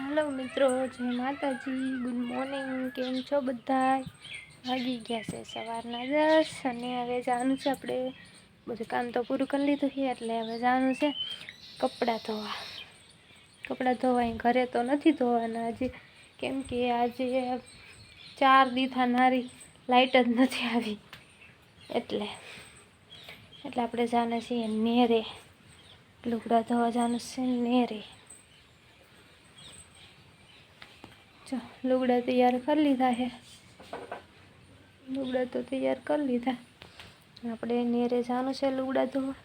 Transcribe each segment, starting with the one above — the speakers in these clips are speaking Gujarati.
હાલો મિત્રો, જય માતાજી, ગુડ મોર્નિંગ, કેમ છો બધા વાગી ગયા છે સવારના દસ અને હવે જવાનું છે આપણે. બધું કામ તો પૂરું કરી લીધું છે, એટલે હવે જવાનું છે કપડાં ધોવા. કપડાં ધોવા ઘરે તો નથી ધોવાના આજે. કેમ કે આજે ચાર દીથા નારી લાઇટ જ નથી આવી. એટલે એટલે આપણે જવાના છીએ નેરે. લુગડા ધોવા જવાનું છે નેરે. જો, લુગડા તૈયાર કરી લીધા છે. લુગડા તો તૈયાર કરી લીધા. આપણે નેરે જવાનું છે લુગડા ધોવા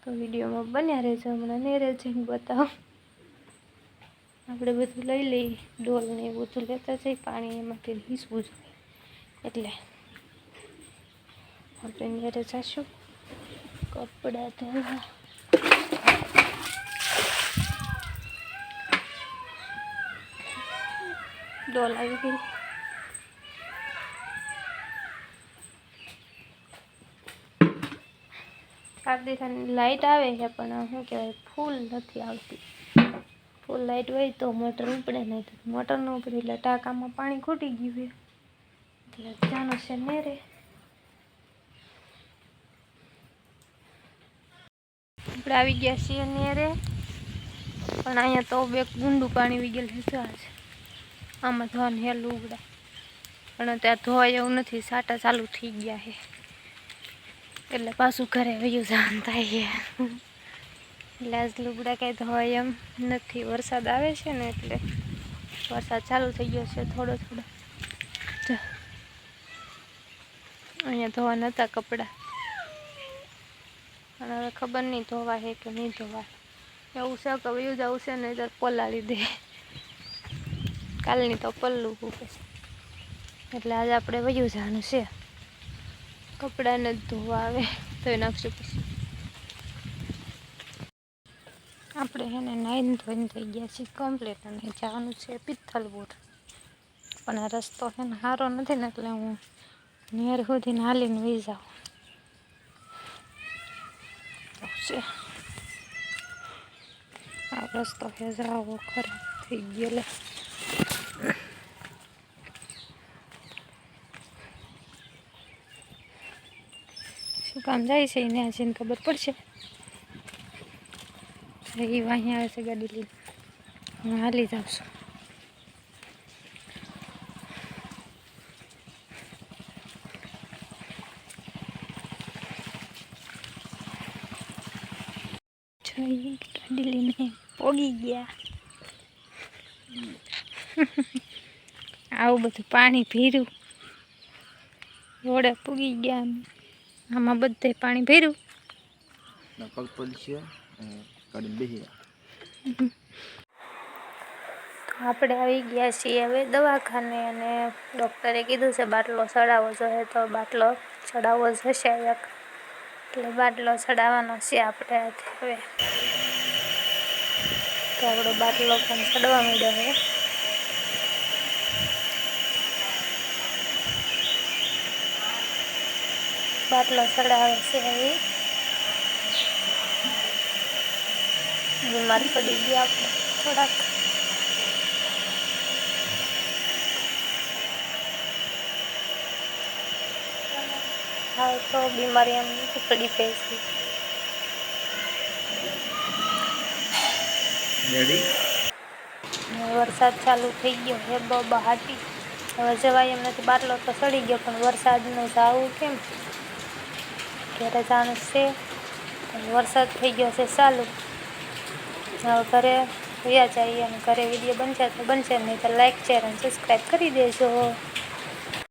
તો વિડીયોમાં બન્યા રહેજો, હમણાં નેરે જઈને બતાવો. આપણે બધું લઈ લઈએ ડોલ ને એવું બધું લેતા જઈએ, પાણી એમાંથી હીસવું જોઈએ. એટલે આપણે નેરે જઈશું કપડાં ધોવા. ડોલ આવી ગઈ કાર્તિકાની લાઈટ આવે છે, પણ શું કહેવાય ફૂલ નથી આવતી. ફૂલ લાઈટ હોય તો મોટર ઉપડે નહીં તો મોટર ન ઉપડે, એટલે ટાંકામાં પાણી ખૂટી ગયું હોય એટલે જાનું છે નેરે આપણે આવી ગયા છીએ નેરે, પણ અહીંયા તો બે ગુંડું પાણી વી ગયેલું છે. આજ આમાં ધોવાનું હેલું ઉગડા. પણ ત્યાં ધોવાય એવું નથી, સાટા ચાલુ થઈ ગયા છે. એટલે પાછું ઘરે વયું જાન થાય છે. એટલે આજ લુગડા કાંઈ ધોવાય એમ નથી. વરસાદ આવે છે ને એટલે વરસાદ ચાલુ થઈ ગયો છે થોડો થોડો. અહીંયા ધોવા નહોતા કપડાં. અને હવે ખબર નહીં ધોવા છે કે નહીં ધોવા એવું છે કે વયું જવું છે ને તો પલાળી દે. કાલની તો પલ્લું ફૂકે એટલે આજે આપણે વયું જવાનું છે. કપડાને ધોવા આવે, તો નાખશું પછી. આપણે એને નાઈન ધોઈને થઈ ગયા છીએ કમ્પ્લીટ અને જવાનું છે પિત્થલપુર પણ આ રસ્તો છે ને સારો નથી ને એટલે હું નિયર સુધી હાલીને વહી જાઉં. છે. આ રસ્તો છે જાવો ખરાબ થઈ ગયેલો. શું કામ જાય છે એને આજે ખબર પડશે. એ અહીંયા આવે છે ગાડી લઈને. હું હાલી જાઉં છું. જઈ ગાડી લઈને પોગી ગયા. આવું બધું પાણી ભીર્યું. રોડે પૂગી ગયા અમે. આમાં બધે પાણી ભર્યું. તો આપણે આવી ગયા છીએ હવે દવાખાને અને ડૉક્ટરે કીધું છે બાટલો ચડાવવો જોઈએ તો બાટલો ચડાવવો જશે એક. એટલે બાટલો ચડાવવાનો છે આપણે હવે. તો આપણો બાટલો પણ ચડવા માંડ્યો છે. બાટલો ચડાવે છે હવે. બીમાર પડી ગયા આપણે થોડાક. હા તો બીમારી એમ પડી ગઈ છે વરસાદ ચાલુ થઈ ગયો હે બહાટી હવે જવાય એમ નથી બાટલો તો સડી ગયો પણ વરસાદનું જાવું કેમ? ઘરે જાણ છે. વરસાદ થઈ ગયો છે ચાલુ. હવે ઘરે વયા જઈએ અને ઘરે વીડિયો બનશે તો બનશે નહીં તો લાઈક શેર અને સબસ્ક્રાઈબ કરી દેજો.